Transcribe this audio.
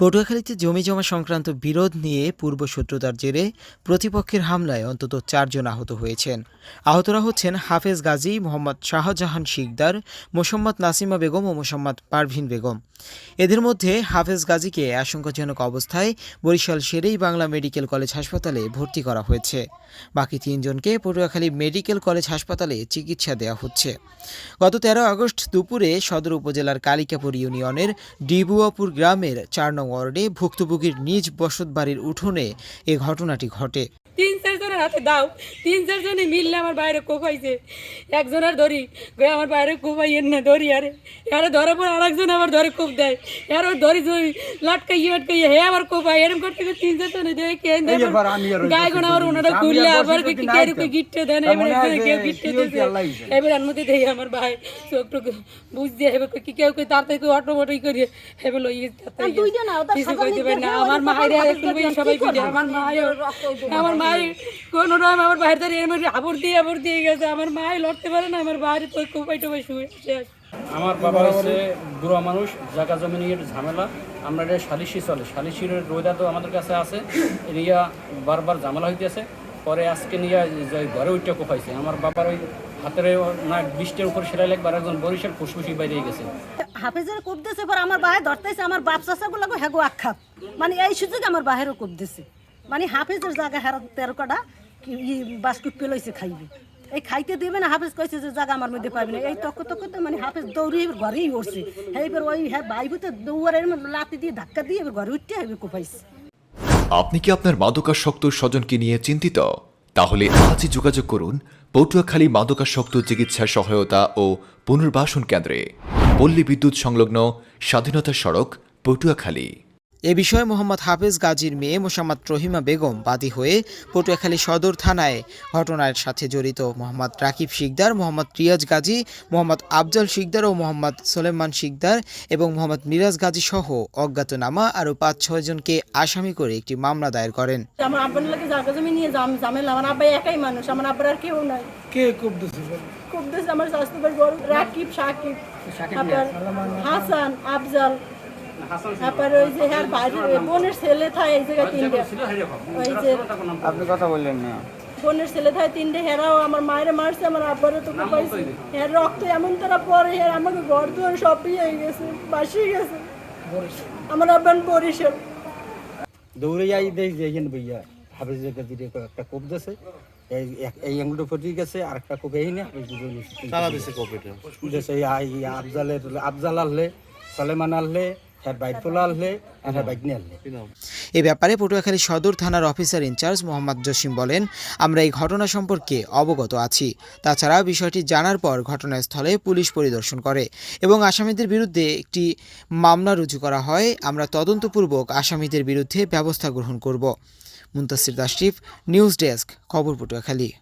পটুয়াখালীতে জমি জমা সংক্রান্ত বিরোধ নিয়ে পূর্ব শত্রুতার জেরে প্রতিপক্ষের হামলায় অন্তত চারজন আহত হয়েছেন। আহতরা হচ্ছেন হাফেজ গাজী, মোহাম্মদ শাহজাহান শিকদার মোসাম্মদ নাসিমা বেগম ও মোসাম্মদ পারভিন বেগম। এদের মধ্যে হাফেজ গাজীকে আশঙ্কাজনক অবস্থায় বরিশাল শেরেই বাংলা মেডিকেল কলেজ হাসপাতালে ভর্তি করা হয়েছে। বাকি তিনজনকে পটুয়াখালী মেডিকেল কলেজ হাসপাতালে চিকিৎসা দেওয়া হচ্ছে। গত তেরো আগস্ট দুপুরে সদর উপজেলার কালিকাপুর ইউনিয়নের ডিবুয়াপুর গ্রামের চার নং ওয়ার্ডে ভুক্তভোগীর নিজ বসত বাড়ির উঠোনে এ ঘটনাটি ঘটে। তিন চারজনের হাতে দাও। তিন চারজনে মিললে আমার বাইরে কোপাইছে একজনের দড়ি আমার বাইরে কোপাইয়েন না দড়ি, আরে। আরে ধরে পর আরেকজন আবার ধরে কোপ দেয়। আর ওর ধরি ধরি লাটকাইয়ে লাটকাইয়ে হে আবার কোপাই এরকম করতে করতে তিন চারজনে দেয় কে গায়ে গোনা আমার ওনারা খুললে আবার কে রুকে গিট্টে দেন এবারে কেউ গিট্টে দিয়েছে এবার এর মধ্যে দেই আমার ভাই চোখ টোক বুঝ দিয়ে এবার কি কেউ কেউ তার থেকে অটো মটোই করিয়ে এবার লইয়ে কিছু কইতে পারি না। আমার মায়ের একটু সবাই পিঠে আমার মায়ের আমার মায়ের কোনো রকম আমার বাইরে দাঁড়িয়ে এর মধ্যে আবর দিয়ে আবর দিয়ে গেছে। আমার মায় লড়তে পারে না আমার বাইরে তো কোপাই টোপাই শুয়ে শেষ আমার বাবা হচ্ছে বুড়া মানুষ জায়গা জমি নিয়ে ঝামেলা। আমরা এটা সালিশি চলে। সালিশির রোজা তো আমাদের কাছে আছে। এরিয়া বারবার ঝামেলা হইতেছে। পরে আজকে নিয়ে ঘরে উঠতে কোপাইছে। আমার বাবার ওই হাতের না, বৃষ্টির উপর সেলাই লাগবে একজন বরিশাল ফুসফুসি বাইরে গেছে। হাফেজের কোপ দিছে পর আমার বাহে ধরতেছে। আমার বাপ চাষা গুলো হেগো আখাত মানে এই সুযোগে আমার বাহেরও কোপ দিছে মানে হাফেজের জায়গা হেরা তেরো কটা বাস্কুট পেলইছে খাইবে। এই খাইতে দেবে না, হাফেজ কইছে যে জায়গা আমার মধ্যে পাবি না। এই তক তকতে মানে হাফেজ দৌড়ে এবার ঘরেই উঠছে। এইবার ওই হ্যাঁ বাইবুতে দৌড়ের লাতি দিয়ে ধাক্কা দিয়ে এবার ঘরে উঠতে এবার কোপাইছে আপনি কি আপনার মাদকাসক্ত স্বজনকে নিয়ে চিন্তিত? তাহলে আজই যোগাযোগ করুন পটুয়াখালী মাদকাসক্ত চিকিৎসা সহায়তা ও পুনর্বাসন কেন্দ্রে। পল্লী বিদ্যুৎ সংলগ্ন স্বাধীনতা সড়ক, পটুয়াখালী। এ বিষয়ে মোহাম্মদ হাফেজ গাজীর মেয়ে মোসাম্মদ রহিমা বেগম বাদী হয়ে পটুয়াখালী সদর থানায় ঘটনার সাথে জড়িত মোহাম্মদ রাকিব শিকদার মোহাম্মদ রিয়াজ গাজী মোহাম্মদ আফজাল শিকদার ও মোহাম্মদ সোলেমান শিকদার এবং মোহাম্মদ মিরাজ গাজী সহ অজ্ঞাতনামা আরও পাঁচ ছয়জনকে আসামি করে একটি মামলা দায়ের করেন। আমার আব্বার লাগে জায়গা জমি নিয়ে জাম ঝামেলা আমার আব্বা একাই মানুষ। আমার আব্বার আর কেউ নাই। কে কোপ খুব আমার স্বাস্থ্য রাকিব সাকিব। হাসান আফজাল। তারপরে ওই যে হ্যাঁ বোনের ছেলে থাকে এই জায়গায় তিনটে। ওই যে আপনি কথা বললেন না। বোনের ছেলে থাকে তিনটে হেরাও আমার মায়ের মারছে আমার আব্বারও তো পাইছে হ্যাঁ রক্ত এমন তারা পরে হ্যাঁ আমাকে ঘর দুয়ার সবই হয়ে গেছে বাসি গেছে। আমার আব্বান বরিশাল। দৌড়ে যাই দেখ যে এখানে বইয়া হাফিজের কাছে একটা কোপ দিছে। এই আঙ্গুলটা ফটিয়ে গেছে আর একটা কোপ এই না দিছে কোপ এটা আফজালের আফজাল আনলে সালেমান আনলে এ ব্যাপারে পটুয়াখালী সদর থানার অফিসার ইনচার্জ মোহাম্মদ জসিম বলেন, আমরা এই ঘটনা সম্পর্কে অবগত আছি। তাছাড়া বিষয়টি জানার পর ঘটনাস্থলে পুলিশ পরিদর্শন করে এবং আসামিদের বিরুদ্ধে একটি মামলা রুজু করা হয়। আমরা তদন্তপূর্বক আসামিদের বিরুদ্ধে ব্যবস্থা গ্রহণ করব। মুন্তাসির দাশরিফ নিউজ ডেস্ক, খবর পটুয়াখালী।